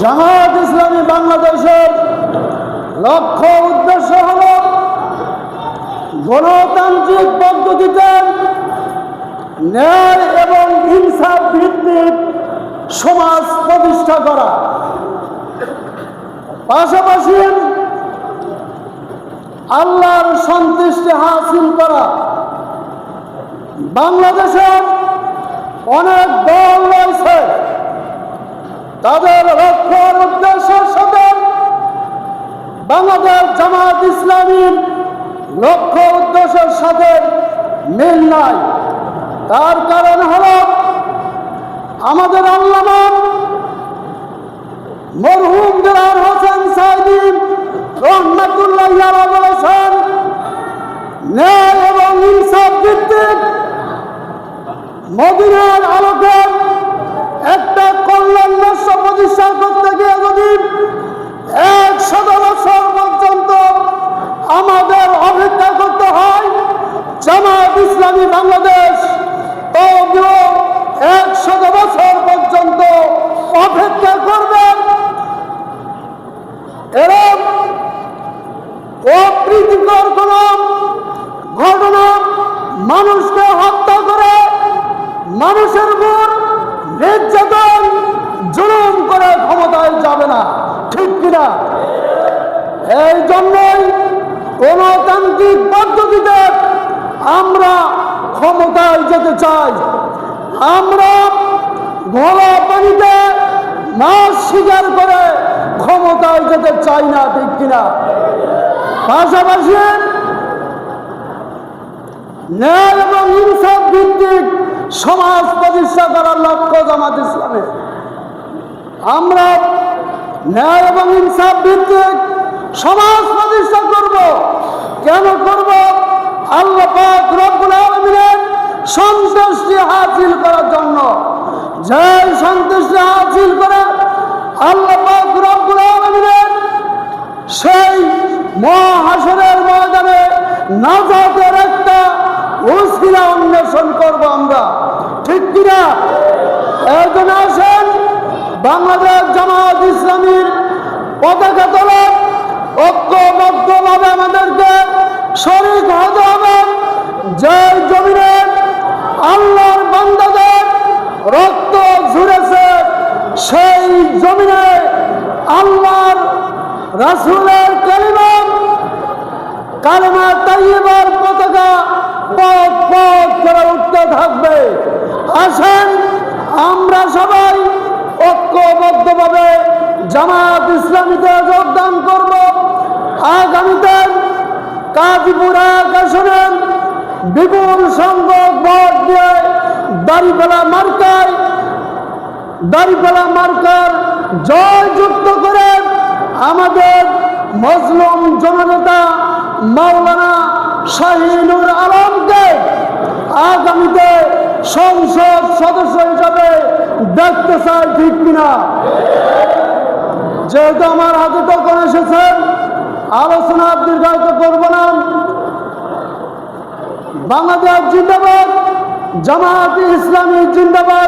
জামাত ইসলামী বাংলাদেশের লক্ষ্য উদ্দেশ্য হল গণতান্ত্রিক পদ্ধতিতে ন্যায় এবং ইনসাফ ভিত্তিক সমাজ প্রতিষ্ঠা করা। পাশাপাশি আল্লাহর সন্তুষ্টি হাসিল করা। বাংলাদেশের অনেক দল রয়েছে তাদের লক্ষ্যর উদ্দেশ্যের সাথে বাংলাদেশ জামাত ইসলামীর লক্ষ্য উদ্দেশ্যের সাথে মিল নাই। তার কারণ হল আমাদের আল্লামা মরহুম হোসেন সাহেদিন রহমতুল্লাহ ইয়ারা ইসলামী বাংলাদেশ একশত বছর পর্যন্ত অপেক্ষা করবেন। এরম অপ্রীতিকর কোন ঘটনা মানুষকে হত্যা করে মানুষের উপর নির্যাতন, জুলুম করে ক্ষমতায় যাবে না, ঠিক কিনা? এই জন্যই গণতান্ত্রিক পদ্ধতিতে আমরা ক্ষমতায় যেতে চাই। আমরা ঘোলা পানিতে মাছ শিকার করে ক্ষমতায় যেতে চাই না, ঠিক কিনা? পাশাপাশি ন্যায় এবং ইনসাফ ভিত্তিক সমাজ প্রতিষ্ঠা করার লক্ষ্য জামাত ইসলামের। আমরা ন্যায় এবং ইনসাফ ভিত্তিক সমাজ প্রতিষ্ঠা করব। কেন করব? আল্লাহ রব্বুল আলামিনের সন্তুষ্টি হাসিল করার জন্য যে সন্তুষ্টি হাসিল করে আল্লাহ রব্বুল আলামিনের সেই মহাসনের ময়দানে নাজাতের একটা উসিলা অন্বেষণ করব আমরা। ঠিক কিনা? একজন আসেন বাংলাদেশ জামাত ইসলামীর পতাকা তোলে ঐক্যবদ্ধভাবে আমাদেরকে শরীর হতে হবে যে জমিনে আল্লাহর বান্দাদের রক্ত ঝুরেছে সেই জমিনে আল্লাহর রাসুলের কালিমা কালেমা তাইবার পতাকা পথ পথ করে উঠতে থাকবে। আসেন, আমরা সবাই ঐক্যবদ্ধভাবে জামাত ইসলামীতে যোগদান করব। আগামীতে কাজীপুর আসনে বিপুল সংখ্যক ভোট দিয়ে দাড়িপালা মার্কায় দাড়িপালা মার্কার জয় যুক্ত করে আমাদের মজলুম জননেতা মাওলানা শাহিনুর আলমকে আগামীতে সংসদ সদস্য হিসাবে দেখতে চাই, ঠিক কিনা? যেহেতু আমার হাতে তখন এসেছেন আলোচনা দীর্ঘায়িত করব না। বাংলাদেশ জিন্দাবাদ জামাত ইসলামী জিন্দাবাদ।